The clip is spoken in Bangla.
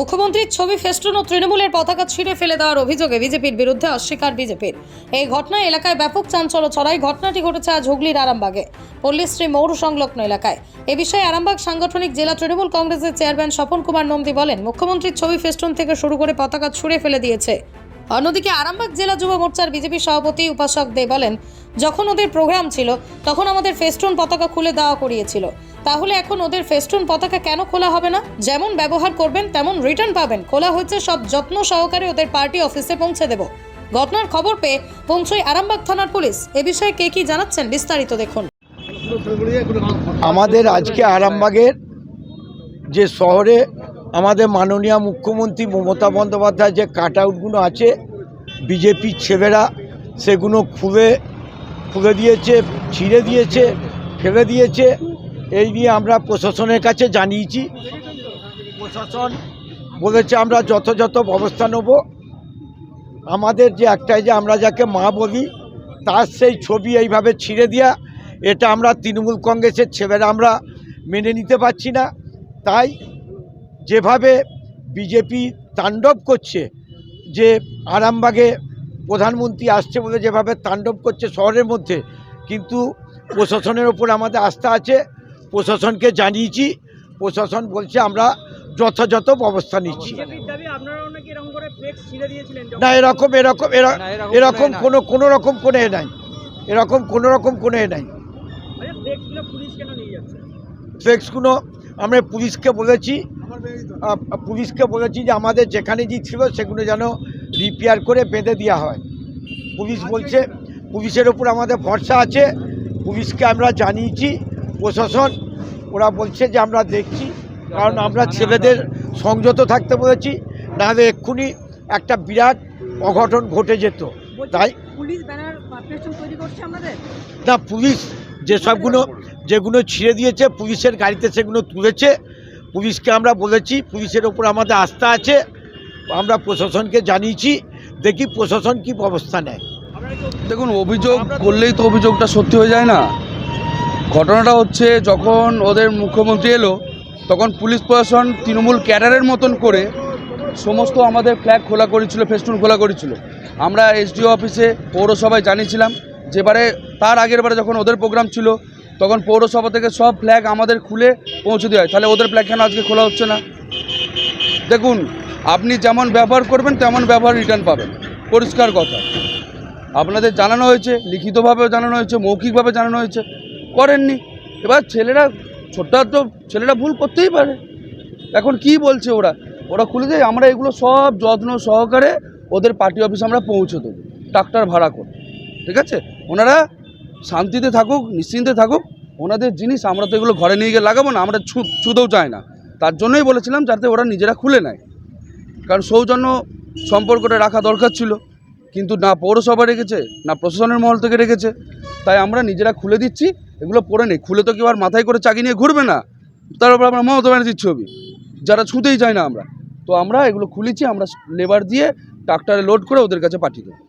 মুখ্যমন্ত্রীর ছবি ফেস্টুন ও তৃণমূলের পতাকা ছিঁড়ে ফেলে দেওয়ার অভিযোগে বিজেপির বিরুদ্ধে অস্বীকার বিজেপির। এই ঘটনায় এলাকায় ব্যাপক চাঞ্চল্য ছড়াই ঘটনাটি ঘটেছে আজ হুগলির আরামবাগে, পল্লীশ্রী মৌর সংলগ্ন এলাকায়। এ বিষয়ে আরামবাগ সাংগঠনিক জেলা তৃণমূল কংগ্রেসের চেয়ারম্যান স্বপন কুমার নন্দী বলেন, মুখ্যমন্ত্রীর ছবি ফেস্টুন থেকে শুরু করে পতাকা ছুঁড়ে ফেলে দিয়েছে। অন্যদিকে আরামবাগ জেলা যুব মোর্চার বিজেপি সভাপতি উপাসক দে বলেন, যখন ওদের প্রোগ্রাম ছিল, তখন আমাদের ফেস্টুন পতাকা খুলে দেওয়া করিয়েছিল। তাহলে এখন ওদের ফেস্টুন পতাকা কেন খোলা হবে না? যেমন ব্যবহার করবেন, তেমন রিটার্ন পাবেন। খোলা হচ্ছে সব যত্ন সহকারে ওদের পার্টি অফিসে পৌঁছে দেব। ঘটনার খবর পেয়ে পৌঁছয় আরামবাগ থানার পুলিশ। এ বিষয়ে কে কি জানাচ্ছেন বিস্তারিত দেখুন। আমাদের আজকে আরামবাগের যে শহরে আমাদের মাননীয় মুখ্যমন্ত্রী মমতা বন্দ্যোপাধ্যায় যে কাট আউটগুলো আছে বিজেপির ছেলেরা সেগুলো খুলে খুলে দিয়েছে, ছিঁড়ে দিয়েছে, ফেলে দিয়েছে। এই নিয়ে আমরা প্রশাসনের কাছে জানিয়েছি। প্রশাসন বলেছে আমরা যথাযথ ব্যবস্থা নেব। আমাদের যে একটাই যে আমরা যাকে মা বলি, তার সেই ছবি এইভাবে ছিঁড়ে দেওয়া এটা আমরা তৃণমূল কংগ্রেসের ছেলেরা আমরা মেনে নিতে পারছি না। তাই যেভাবে বিজেপি তাণ্ডব করছে যে আরামবাগে প্রধানমন্ত্রী আসছে বলে যেভাবে তাণ্ডব করছে শহরের মধ্যে কিন্তু প্রশাসনের ওপর আমাদের আস্থা আছে প্রশাসনকে জানিয়েছি প্রশাসন বলছে আমরা যথাযথ ব্যবস্থা নিচ্ছি। না এরকম এরকম এরকম কোনো কোনো রকম কোনো এ নাই। এরকম কোনো রকম কোনো এ নাই। আচ্ছা ফ্লেক্সগুলো পুলিশ কেন নিয়ে যাচ্ছে ফ্লেক্সগুলো আমরা পুলিশকে বলেছি পুলিশকে বলেছি যে আমাদের যেখানে যে ছিল সেগুলো যেন রিপেয়ার করে বেঁধে দেওয়া হয়। পুলিশ বলছে পুলিশের ওপর আমাদের ভরসা আছে। পুলিশকে আমরা জানিয়েছি প্রশাসন ওরা বলছে যে আমরা দেখছি কারণ আমরা ছেলেদের সংযত থাকতে বলেছি নাহলে এক্ষুনি একটা বিরাট অঘটন ঘটে যেত। তাই না পুলিশ যেসবগুলো যেগুলো ছিঁড়ে দিয়েছে পুলিশের গাড়িতে সেগুলো তুলেছে। পুলিশকে আমরা বলেছি, পুলিশের ওপর আমাদের আস্থা আছে, আমরা প্রশাসনকে জানিয়েছি, দেখি প্রশাসন কি ব্যবস্থা নেয়। দেখুন, অভিযোগ করলেই তো অভিযোগটা সত্যি হয়ে যায় না। ঘটনাটা হচ্ছে যখন ওদের মুখ্যমন্ত্রী এলো, তখন পুলিশ প্রশাসন তৃণমূল ক্যাডারের মতন করে সমস্ত আমাদের ফ্ল্যাগ খোলা করেছিল, ফেস্টুন খোলা করেছিল। আমরা এসডিও অফিসে পৌরসভায় জানিয়েছিলাম, যেবারে তার আগের বারে যখন ওদের প্রোগ্রাম ছিল তখন পৌরসভা থেকে সব ফ্ল্যাগ আমাদের খুলে পৌঁছে দেওয়া হয়। তাহলে ওদের ফ্ল্যাগ কেন আজকে খোলা হচ্ছে না? দেখুন, আপনি যেমন ব্যবহার করবেন, তেমন ব্যবহার রিটার্ন পাবেন। পরিষ্কার কথা। আপনাদের জানানো হয়েছে, লিখিতভাবেও জানানো হয়েছে, মৌখিকভাবে জানানো হয়েছে। করেননি। এবার ছেলেরা ছোট্ট তো ছেলেরা ভুল করতেই পারে। এখন কি বলছে ওরা? ওরা খুলে দেয়, আমরা এগুলো সব যত্ন সহকারে ওদের পার্টি অফিসে আমরা পৌঁছে দেবো। ট্রাক্টর ভাড়া করে ঠিক আছে? ওনারা শান্তিতে থাকুক, নিশ্চিন্তে থাকুক, ওনাদের জিনিস আমরা তো এগুলো ঘরে নিয়ে গিয়ে লাগাবো না, আমরা ছুতেও চাই না। তার জন্যই বলেছিলাম যাতে ওরা নিজেরা খুলে নেয়। কারণ সৌজন্য সম্পর্কটা রাখা দরকার ছিল, কিন্তু না পৌরসভা রেখেছে, না প্রশাসনের মহল থেকে রেখেছে। তাই আমরা নিজেরা খুলে দিচ্ছি, এগুলো পড়ে নেই। খুলে তো কেউ আর মাথায় করে চাকি নিয়ে ঘুরবে না। তার উপর আমরা মমতা ব্যানার্জির ছবি, যারা ছুঁতেই চায় না আমরা। তো আমরা এগুলো খুলেছি, আমরা লেবার দিয়ে ট্রাক্টরে লোড করে ওদের কাছে পাঠিয়ে দেবো।